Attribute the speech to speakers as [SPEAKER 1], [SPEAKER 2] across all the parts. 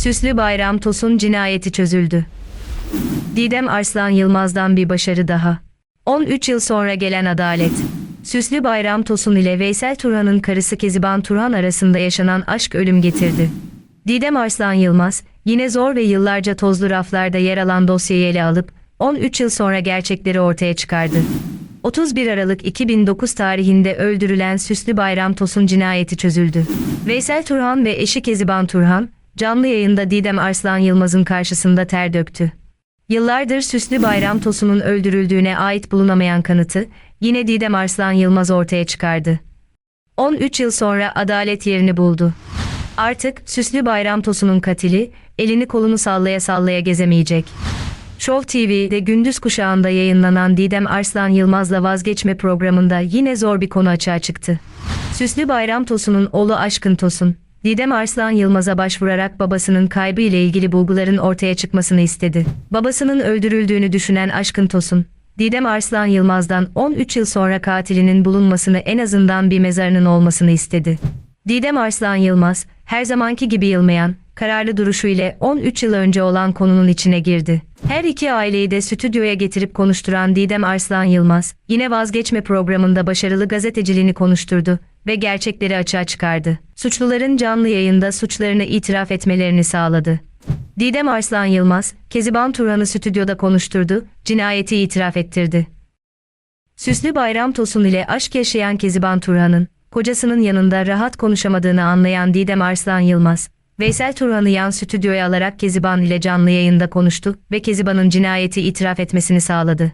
[SPEAKER 1] Süslü Bayram Tosun cinayeti çözüldü. Didem Arslan Yılmaz'dan bir başarı daha. 13 yıl sonra gelen adalet. Süslü Bayram Tosun ile Veysel Turhan'ın karısı Keziban Turhan arasında yaşanan aşk ölüm getirdi. Didem Arslan Yılmaz, yine zor ve yıllarca tozlu raflarda yer alan dosyayı ele alıp, 13 yıl sonra gerçekleri ortaya çıkardı. 31 Aralık 2009 tarihinde öldürülen Süslü Bayram Tosun cinayeti çözüldü. Veysel Turhan ve eşi Keziban Turhan, canlı yayında Didem Arslan Yılmaz'ın karşısında ter döktü. Yıllardır Süslü Bayram Tosun'un öldürüldüğüne ait bulunamayan kanıtı, yine Didem Arslan Yılmaz ortaya çıkardı. 13 yıl sonra adalet yerini buldu. Artık Süslü Bayram Tosun'un katili, elini kolunu sallaya sallaya gezemeyecek. Show TV'de gündüz kuşağında yayınlanan Didem Arslan Yılmaz'la vazgeçme programında yine zor bir konu açığa çıktı. Süslü Bayram Tosun'un oğlu Aşkın Tosun, Didem Arslan Yılmaz'a başvurarak babasının kaybı ile ilgili bulguların ortaya çıkmasını istedi. Babasının öldürüldüğünü düşünen Aşkın Tosun, Didem Arslan Yılmaz'dan 13 yıl sonra katilinin bulunmasını en azından bir mezarının olmasını istedi. Didem Arslan Yılmaz, her zamanki gibi yılmayan, kararlı duruşu ile 13 yıl önce olan konunun içine girdi. Her iki aileyi de stüdyoya getirip konuşturan Didem Arslan Yılmaz, yine vazgeçme programında başarılı gazeteciliğini konuşturdu ve gerçekleri açığa çıkardı. Suçluların canlı yayında suçlarını itiraf etmelerini sağladı. Didem Arslan Yılmaz, Keziban Turan'ı stüdyoda konuşturdu, cinayeti itiraf ettirdi. Süslü Bayram Tosun ile aşk yaşayan Keziban Turhan'ın, kocasının yanında rahat konuşamadığını anlayan Didem Arslan Yılmaz, Veysel Turhan'ı yan stüdyoya alarak Keziban ile canlı yayında konuştu ve Keziban'ın cinayeti itiraf etmesini sağladı.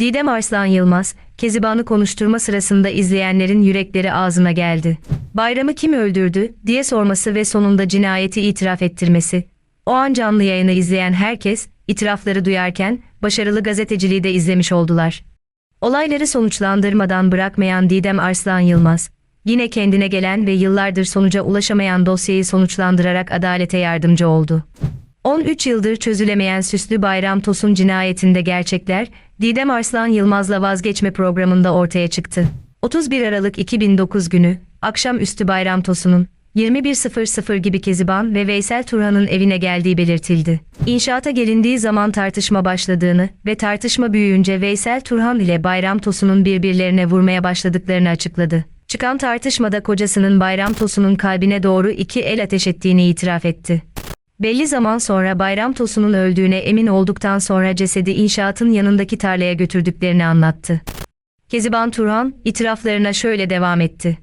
[SPEAKER 1] Didem Arslan Yılmaz, Keziban'ı konuşturma sırasında izleyenlerin yürekleri ağzına geldi. Bayramı kim öldürdü diye sorması ve sonunda cinayeti itiraf ettirmesi. O an canlı yayını izleyen herkes, itirafları duyarken, başarılı gazeteciliği de izlemiş oldular. Olayları sonuçlandırmadan bırakmayan Didem Arslan Yılmaz, yine kendine gelen ve yıllardır sonuca ulaşamayan dosyayı sonuçlandırarak adalete yardımcı oldu. 13 yıldır çözülemeyen Süslü Bayram Tosun cinayetinde gerçekler, Didem Arslan Yılmaz'la vazgeçme programında ortaya çıktı. 31 Aralık 2009 günü, akşamüstü Bayram Tosun'un 21.00 gibi Keziban ve Veysel Turhan'ın evine geldiği belirtildi. İnşaata gelindiği zaman tartışma başladığını ve tartışma büyüyünce Veysel Turhan ile Bayram Tosun'un birbirlerine vurmaya başladıklarını açıkladı. Çıkan tartışmada kocasının Bayram Tosun'un kalbine doğru iki el ateş ettiğini itiraf etti. Belli zaman sonra Bayram Tosun'un öldüğüne emin olduktan sonra cesedi inşaatın yanındaki tarlaya götürdüklerini anlattı. Keziban Turhan, itiraflarına şöyle devam etti.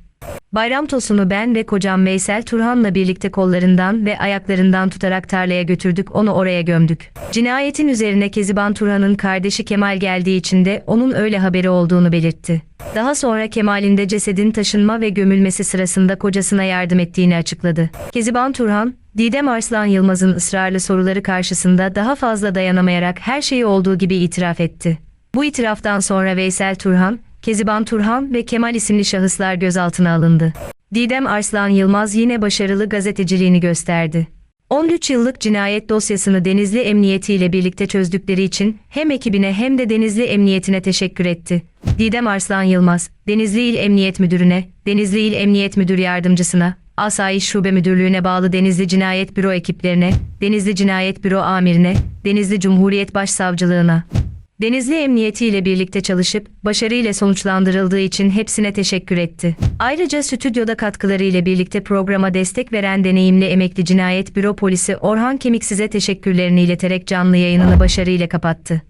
[SPEAKER 1] Bayram Tosun'u ben ve kocam Veysel Turhan'la birlikte kollarından ve ayaklarından tutarak tarlaya götürdük onu oraya gömdük. Cinayetin üzerine Keziban Turhan'ın kardeşi Kemal geldiği için de onun öyle haberi olduğunu belirtti. Daha sonra Kemal'in de cesedin taşınma ve gömülmesi sırasında kocasına yardım ettiğini açıkladı. Keziban Turhan, Didem Arslan Yılmaz'ın ısrarlı soruları karşısında daha fazla dayanamayarak her şeyi olduğu gibi itiraf etti. Bu itiraftan sonra Veysel Turhan, Keziban Turhan ve Kemal isimli şahıslar gözaltına alındı. Didem Arslan Yılmaz yine başarılı gazeteciliğini gösterdi. 13 yıllık cinayet dosyasını Denizli Emniyeti ile birlikte çözdükleri için hem ekibine hem de Denizli Emniyetine teşekkür etti. Didem Arslan Yılmaz, Denizli İl Emniyet Müdürüne, Denizli İl Emniyet Müdür Yardımcısına, Asayiş Şube Müdürlüğü'ne bağlı Denizli Cinayet Büro ekiplerine, Denizli Cinayet Büro Amirine, Denizli Cumhuriyet Başsavcılığına, Denizli Emniyeti ile birlikte çalışıp başarıyla sonuçlandırıldığı için hepsine teşekkür etti. Ayrıca stüdyoda katkıları ile birlikte programa destek veren deneyimli emekli cinayet büro polisi Orhan Kemiksiz'e teşekkürlerini ileterek canlı yayınını başarıyla kapattı.